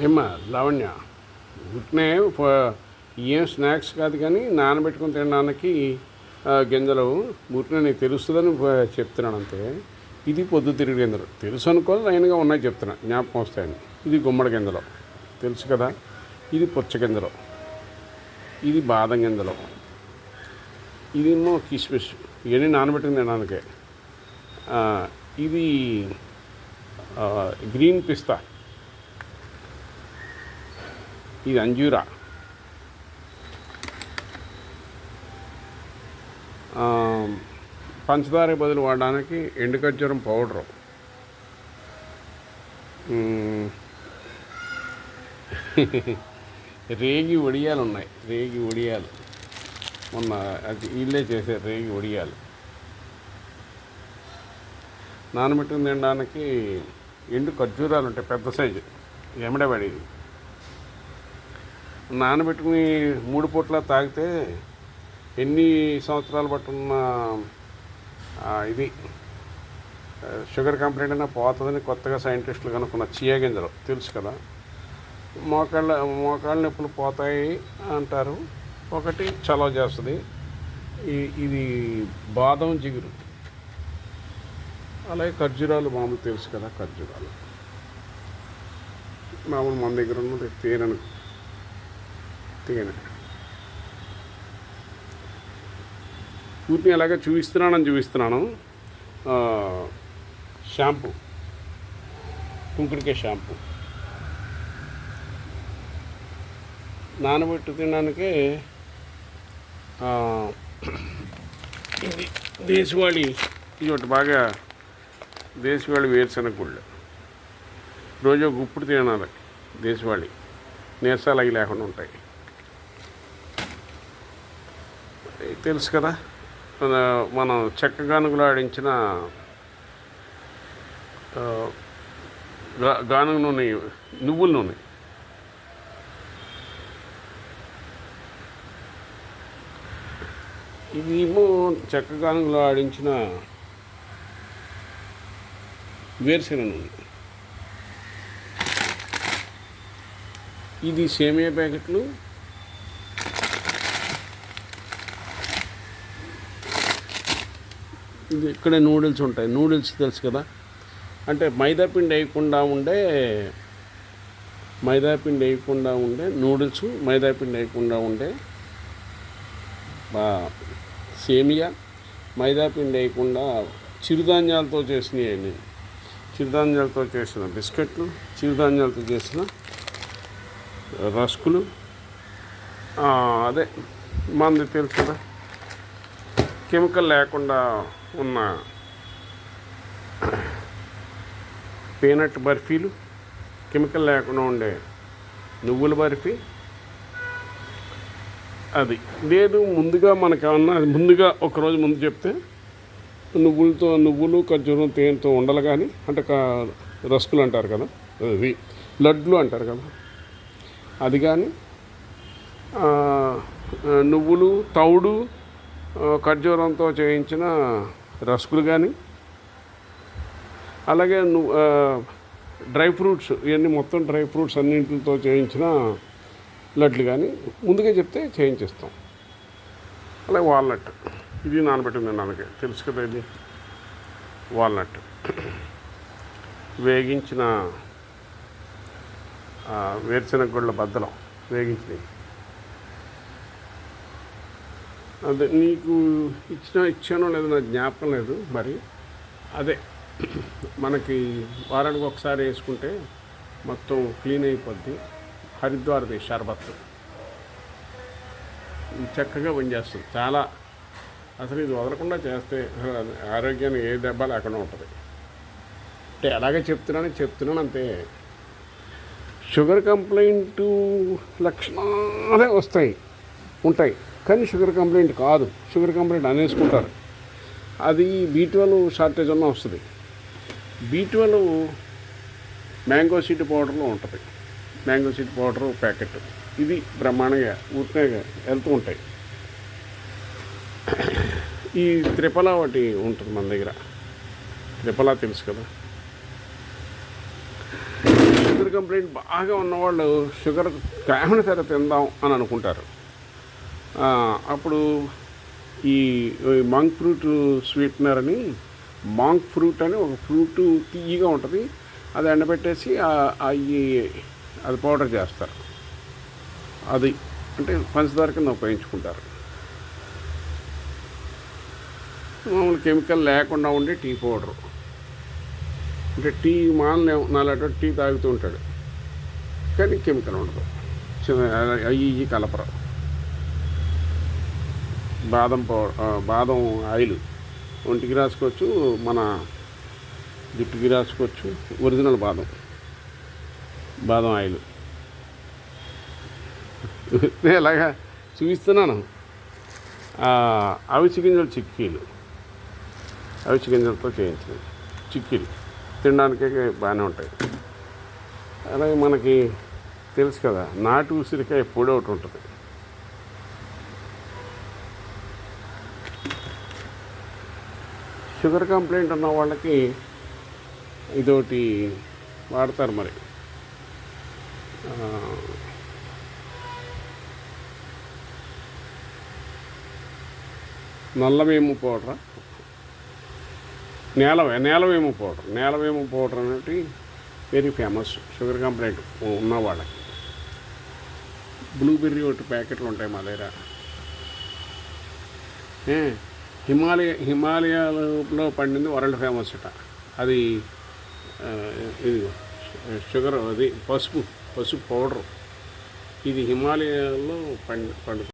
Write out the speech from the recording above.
ఏమ్మా లావణ్య ఉట్నే ఏం స్నాక్స్ కాదు కానీ నానబెట్టుకుని తినడానికి గింజలు ఉట్నే నీకు తెలుస్తుందని చెప్తున్నాను అంతే ఇది పొద్దుతిరుగుడు గింజలు. తెలుసు అనుకో లైన్గా ఉన్నాయి చెప్తున్నా. జ్ఞాపకం వస్తాయని. ఇది గుమ్మడి గింజలు. తెలుసు కదా? ఇది పుచ్చ గింజలు. ఇది బాదం గింజలు. ఇది ఏమో కిస్మిస్. ఇవన్నీ నానబెట్టుకుని తినడానికే. ఇది గ్రీన్ పిస్తా. ఇది అంజూరా పంచదార బదులు వాడడానికి ఎండు ఖర్జూరం పౌడరు రేగి వడియాలు ఉన్నాయి. రేగి వడియాలు. మొన్న అది వీళ్ళే చేశారు రేగి వడియాలు. నానబెట్టుకుని తినడానికి ఎండు ఖర్జూరాలు ఉంటాయి పెద్ద సైజు. ఎమడబడి నానబెట్టుకుని మూడు పూట్ల తాగితే ఎన్ని సంవత్సరాలు పట్టున్న ఇది షుగర్ కంప్లైంట్ అయినా పోతుందని కొత్తగా సైంటిస్టులు కనుక్కున్న చియా గింజలు తెలుసు కదా? మోకాళ్ళ మోకాళ్ళ నొప్పులు పోతాయి అంటారు. ఒకటి చలవ చేస్తుంది. ఈ- ఇది బాదం జిగురు. అలాగే ఖర్జూరాలు మామూలు తెలుసు కదా ఖర్జూరాలు. మామూలు మన దగ్గర ఉన్నది తేనెను. తేనె పూర్తిని ఎలాగ చూపిస్తున్నానని చూపిస్తున్నాను. షాంపూ. కుంకుడికే షాంపూ. నానబెట్టు తినడానికి ఇది దేశవాళి. ఇది ఒకటి బాగా దేశవాళి వేరుశనగ గుళ్ళు రోజు ఒక గుప్పుడు తినాలి. దేశవాళి. నీరసాలు అవి లేకుండా ఉంటాయి ఇది తెలుసు కదా. మన మనం చెక్క గానుగులు ఆడించిన గానుగ నూనె నువ్వుల నూనె. ఇది ఏమో చెక్కగానుకలో ఆడించిన వేరుశెనగ నూనె. ఇది సేమియా ప్యాకెట్లు ఇక్కడ నూడిల్స్ ఉంటాయి. నూడిల్స్ తెలుసు కదా? అంటే మైదాపిండి వేయకుండా ఉండే మైదాపిండి వేయకుండా ఉండే నూడిల్స్ మైదాపిండి వేయకుండా ఉండే సేమియా మైదాపిండి వేయకుండా చిరుధాన్యాలతో చేసినవి చిరుధాన్యాలతో చేసిన బిస్కెట్లు చిరుధాన్యాలతో చేసిన రస్కులు అదే మంది తెలుసు కదా? కెమికల్ లేకుండా ఉన్న పీనట్ బర్ఫీలు కెమికల్ లేకుండా ఉండే నువ్వుల బర్ఫీ. అది లేదు ముందుగా మనకేమన్నా ముందుగా ఒకరోజు ముందు చెప్తే నువ్వులతో నువ్వులు ఖర్జూరం తేనెతో ఉండలు కానీ అంటే రస్కులు అంటారు కదా అది లడ్లు అంటారు కదా అది కానీ నువ్వులు తౌడు ఖర్జూరంతో చేయించిన రస్కులు కానీ అలాగే నువ్వు డ్రై ఫ్రూట్స్ ఇవన్నీ మొత్తం డ్రై ఫ్రూట్స్ అన్నింటితో చేయించిన లడ్లు కానీ ముందుగా చెప్తే చేయించేస్తాం. అలాగే వాల్నట్ ఇది నానబెట్టింది నాన్నకి తెలుసు కదా ఇది? వాల్నట్. వేగించిన వేరుశెనగ గుళ్ళ బద్దలం వేగించినవి. అదే నీకు ఇచ్చిన ఇచ్చానో లేదో నాకు జ్ఞాపకం లేదు మరి అదే మనకి వారానికి ఒకసారి వేసుకుంటే మొత్తం క్లీన్ అయిపోద్ది. హరిద్వార్ది షర్బత్. చక్కగా పనిచేస్తుంది. చాలా అసలు ఇది వదలకుండా చేస్తే ఆరోగ్యానికి ఏ దెబ్బ లేకుండా ఉంటుంది. అంటే ఎలాగే చెప్తున్నాను చెప్తున్నాను అంతే. షుగర్ కంప్లైంట్ లక్షణాలే వస్తాయి ఉంటాయి. కానీ షుగర్ కంప్లైంట్ కాదు. షుగర్ కంప్లైంట్ అనేసుకుంటారు. అది బీ ట్వెల్వ్ షార్టేజ్ ఉన్న వస్తుంది. బీ ట్వెల్వ్ మ్యాంగో సీడ్ పౌడర్లో ఉంటుంది. Mango seed powder packet. ఇది బ్రహ్మాండంగా ఊరికే వెళ్తూ ఉంటాయి. ఈ త్రిపల ఒకటి ఉంటుంది మన దగ్గర. త్రిపల తెలుసు కదా? షుగర్ కంప్లైంట్ బాగా ఉన్నవాళ్ళు షుగర్ కామన్ సరే తిందాం అని అనుకుంటారు. అప్పుడు ఈ మాంగ్ మాంక్ ఫ్రూట్ స్వీట్నర్ అని మాంక్ ఫ్రూట్ అని ఒక ఫ్రూట్ తీయగా ఉంటుంది. అది ఎండబెట్టేసి అవి అది పౌడర్ చేస్తారు. అది అంటే పంచదార కింద ఉపయోగించుకుంటారు. మామూలు కెమికల్ లేకుండా ఉండే టీ పౌడరు అంటే టీ మానలే నాలాటో టీ తాగుతూ ఉంటాడు. కానీ కెమికల్ ఉండదు. చిన్న అవి ఇవి కలపరు. బాదం పౌడర్ బాదం ఆయిల్ ఒంటికి రాసుకోవచ్చు మన జుట్టుకి రాసుకోవచ్చు ఒరిజినల్ బాదం. బాదం ఆయిల్. నేను ఇలాగా చూపిస్తున్నాను. ఆ, అవిసి గింజలు చిక్కీలు. అవిసి గింజలతో చేయించినవి చిక్కీలు. తినడానికి బాగానే ఉంటాయి. అలాగే మనకి తెలుసు కదా నాటు ఉసిరికాయ పొడి ఒకటి ఉంటుంది. షుగర్ కంప్లైంట్ ఉన్న వాళ్ళకి ఇదొకటి వాడతారు మరి. నల్లవేము పౌడరా? నేలవే నేలవేము పౌడర్. నేలవేము పౌడర్ అనేది వెరీ ఫేమస్ షుగర్ కంప్లైంట్ ఉన్న వాళ్ళకి. బ్లూబెర్రీ ఒకటి ప్యాకెట్లు ఉంటాయి మా దగ్గర. హిమాలయ హిమాలయాలలో పండింది వరల్డ్ ఫేమస్ అట. అది ఇది షుగర్ అది పసుపు పసుపు పౌడరు. ఇది హిమాలయాల్లో పండు పండు